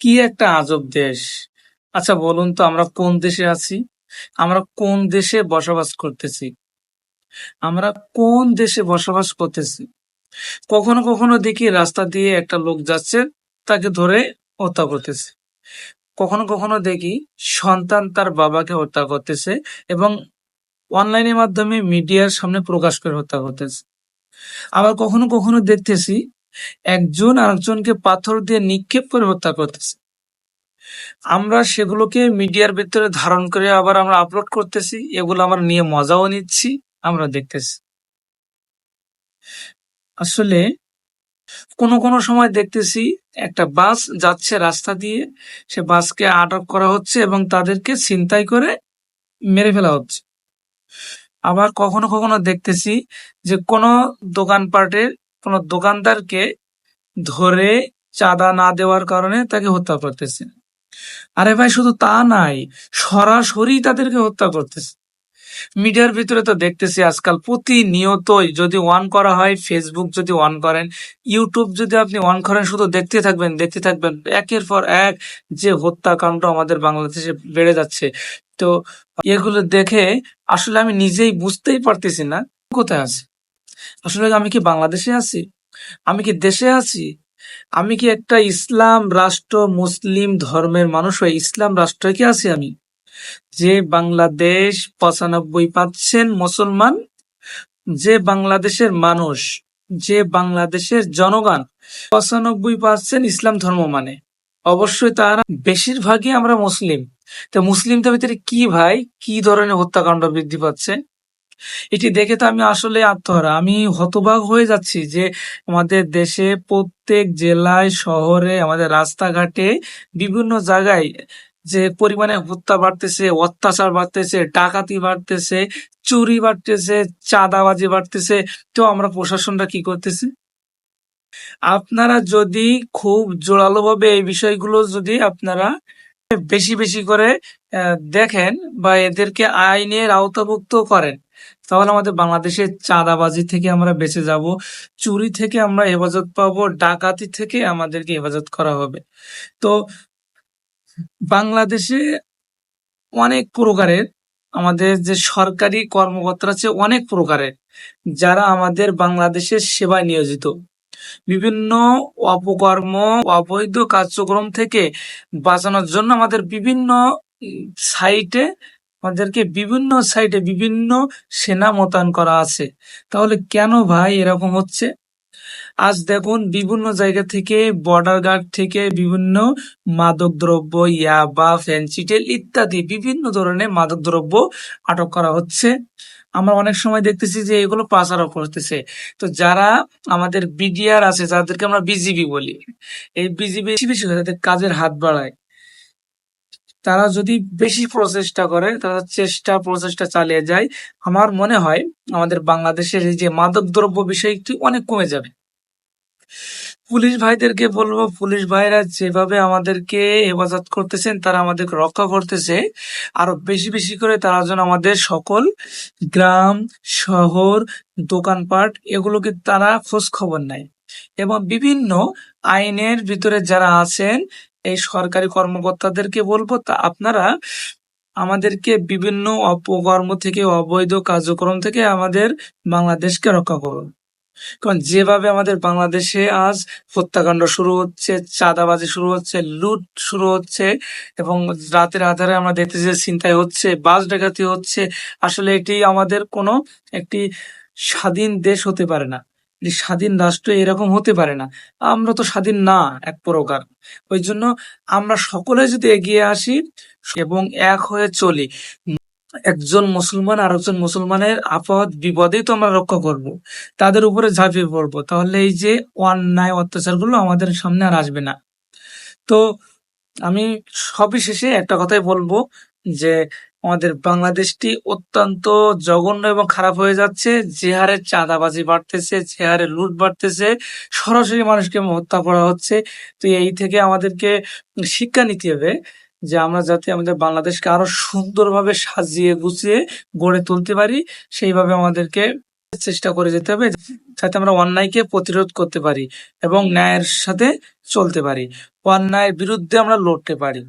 কি একটা আজব দেশ? আচ্ছা বলুন তো আমরা কোন দেশে আছি? আমরা কোন দেশে বসবাস করতেছি? আমরা কোন দেশে বসবাস করতেছি? কখনো কখনো দেখি রাস্তা দিয়ে একটা লোক যাচ্ছে, তাকে ধরে হত্যা করতেছে। কখনো কখনো দেখি সন্তান তার বাবাকে হত্যা করতেছে এবং অনলাইনের মাধ্যমে মিডিয়ার সামনে প্রকাশ করে হত্যা করতেছে। আবার কখনো কখনো দেখতেছি একজন আরেকজনকে পাথর দিয়ে নিক্ষেপ করে হত্যা করতেছে। আমরা সেগুলোকে মিডিয়ার ভিতরে ধারণ করে আবার আমরা আপলোড করতেছি, এগুলো আমরা নিয়ে মজাও নিচ্ছি, আমরা দেখতেছি। আসলে কোনো কোনো সময় দেখতেছি একটা বাস যাচ্ছে রাস্তা দিয়ে, সে বাসকে আটক করা হচ্ছে এবং তাদেরকে ছিনতাই করে মেরে ফেলা হচ্ছে। আবার কখনো কখনো দেখতেছি যে কোনো দোকানপাটের কোনো দোকানদারকে ধরে চাঁদা না দেওয়ার কারণে তাকে হত্যা করতেছে। আরে ভাই, শুধু তা নাই, সরাসরি তাদেরকে হত্যা করতেছে। মিডিয়ার ভিতরে তো দেখতেছি আজকাল প্রতিনিয়তই যদি অন করা হয় ফেসবুক যদি অন করেন ইউটিউব যদি আপনি অন করেন, শুধু দেখতে থাকবেন দেখতে থাকবেন, একের পর এক যে হত্যাকাণ্ড আমাদের বাংলাদেশে বেড়ে যাচ্ছে। তো এগুলো দেখে আসলে আমি নিজেই বুঝতেই পারতেছি না, কোথায় আছি? আসলে আমি কি বাংলাদেশে আছি? আমি কি দেশে আছি? আমি কি একটা ইসলাম রাষ্ট্র মুসলিম ধর্মের মানুষ হয়ে ইসলাম রাষ্ট্রে কি আছি আমি? যে বাংলাদেশ পঁচানব্বই পার্সেন্ট মুসলমান, যে বাংলাদেশের মানুষ, যে বাংলাদেশের জনগণ পঁচানব্বই পার্সেন্ট ইসলাম ধর্ম মানে। অবশ্যই তারা বেশিরভাগই আমরা মুসলিম। তো মুসলিমদের ভিতরে কি ভাই? কি ধরনের হত্যাকাণ্ড বৃদ্ধি পাচ্ছে? এটি দেখে তো আমি আসলে আত্মহারা। আমি হতবাক হয়ে যাচ্ছি যে আমাদের দেশে প্রত্যেক জেলায়, শহরে, আমাদের রাস্তাঘাটে বিভিন্ন জায়গায় যে পরিমাণে হত্যা বাড়তেছে, অত্যাচার বাড়তেছে, ডাকাতি বাড়তেছে, চুরি বাড়তেছে, চাঁদাবাজি বাড়তেছে, তো আমরা প্রশাসনটা কি করতেছে? আপনারা যদি খুব জোরালোভাবে এই বিষয়গুলো যদি আপনারা বেশি বেশি করে দেখেন বা এদেরকে আইনের আওতাভুক্ত করেন, তাহলে আমাদের বাংলাদেশের চাঁদাবাজি থেকে আমরা বেঁচে যাব, চুরি থেকে আমরা হেফাজত পাবো, ডাকাতি থেকে আমাদেরকে হেফাজত করা হবে। তো বাংলাদেশে অনেক প্রকারের আমাদের যে সরকারি কর্মকর্তারা আছে, অনেক প্রকারের, যারা আমাদের বাংলাদেশের সেবায় নিয়োজিত। বিভিন্ন অপকর্ম অবৈধ কার্যক্রম থেকে বাঁচানোর জন্য আমাদের বিভিন্ন সাইটে, আমাদেরকে বিভিন্ন সাইটে বিভিন্ন সেনা মোতায়েন করা আছে। তাহলে কেন ভাই এরকম হচ্ছে? আজ দেখুন বিভিন্ন জায়গা থেকে বর্ডার গার্ড থেকে বিভিন্ন মাদক দ্রব্য ইয়াবা, ফেন্সিটেল ইত্যাদি বিভিন্ন ধরনের মাদক দ্রব্য আটক করা হচ্ছে। আমরা অনেক সময় দেখতেছি যে এগুলো পাচারও করতেছে। তো যারা আমাদের বিডিআর আছে, যাদেরকে আমরা বিজিবি বলি, এই বিজিবি বেশি বেশি তাদের কাজের হাত বাড়ায়। তারা যদি বেশি প্রচেষ্টা করে, তারা চেষ্টা, প্রচেষ্টা চালিয়ে যায়। আমার মনে হয় আমাদের বাংলাদেশের এই যে মাদক দ্রব্য বিষয়টি অনেক কমে যাবে। পুলিশ ভাইদেরকে বলব, পুলিশ ভাইরা যেভাবে আমাদেরকে হেফাজত করতেছেন, তারা আমাদেরকে রক্ষা করতেছে। আরও বেশি বেশি করে তারা যেন আমাদের সকল গ্রাম, শহর, দোকানপাট এগুলোকে তারা খোঁজ খবর নেয়। এবং বিভিন্ন আইনের ভিতরে যারা আছেন, এই সরকারি কর্মকর্তাদেরকে বলব, তা আপনারা আমাদেরকে বিভিন্ন অপকর্ম থেকে, অবৈধ কার্যক্রম থেকে আমাদের বাংলাদেশকে রক্ষা করুন। কারণ যেভাবে আমাদের বাংলাদেশে আজ হত্যাকাণ্ড শুরু হচ্ছে, চাঁদাবাজি শুরু হচ্ছে, লুট শুরু হচ্ছে এবং রাতের আধারে আমরা দেখতেছি যে ছিনতাই হচ্ছে, বাস ডাকাতি হচ্ছে, আসলে এটি আমাদের কোনো একটি স্বাধীন দেশ হতে পারে না। স্বাধীন রাষ্ট্র এরকম হতে পারে না। আমরা তো স্বাধীন না, এক প্রকার। ওই জন্য আমরা সকলে যদি এগিয়ে আসি এবং এক হয়ে চলি একজন মুসলমান আর একজন মুসলমানের আপদ বিপদেই তো আমরা রক্ষা করব। তাদের উপরে ঝাঁপিয়ে পড়ব। তাহলে এই যে অন্যায় অত্যাচারগুলো আমাদের সামনে আর আসবে না। তো আমি সবই শেষে একটা কথাই বলব যে আমাদের বাংলাদেশটি অত্যন্ত জঘন্য এবং খারাপ হয়ে যাচ্ছে। যে হারে চাঁদাবাজি বাড়তেছে, যে হারে লুট বাড়তেছে, সরাসরি মানুষকে হত্যা করা হচ্ছে। তো এই থেকে আমাদেরকে শিক্ষা নিতে হবে। যে আমরা যাতে আমাদের বাংলাদেশকে আরও সুন্দরভাবে সাজিয়ে গুছিয়ে গড়ে তুলতে পারি, সেইভাবে আমাদেরকে চেষ্টা করে যেতে হবে, যাতে আমরা অন্যায়কে প্রতিরোধ করতে পারি এবং ন্যায়ের সাথে চলতে পারি। অন্যায়ের বিরুদ্ধে আমরা লড়তে পারি।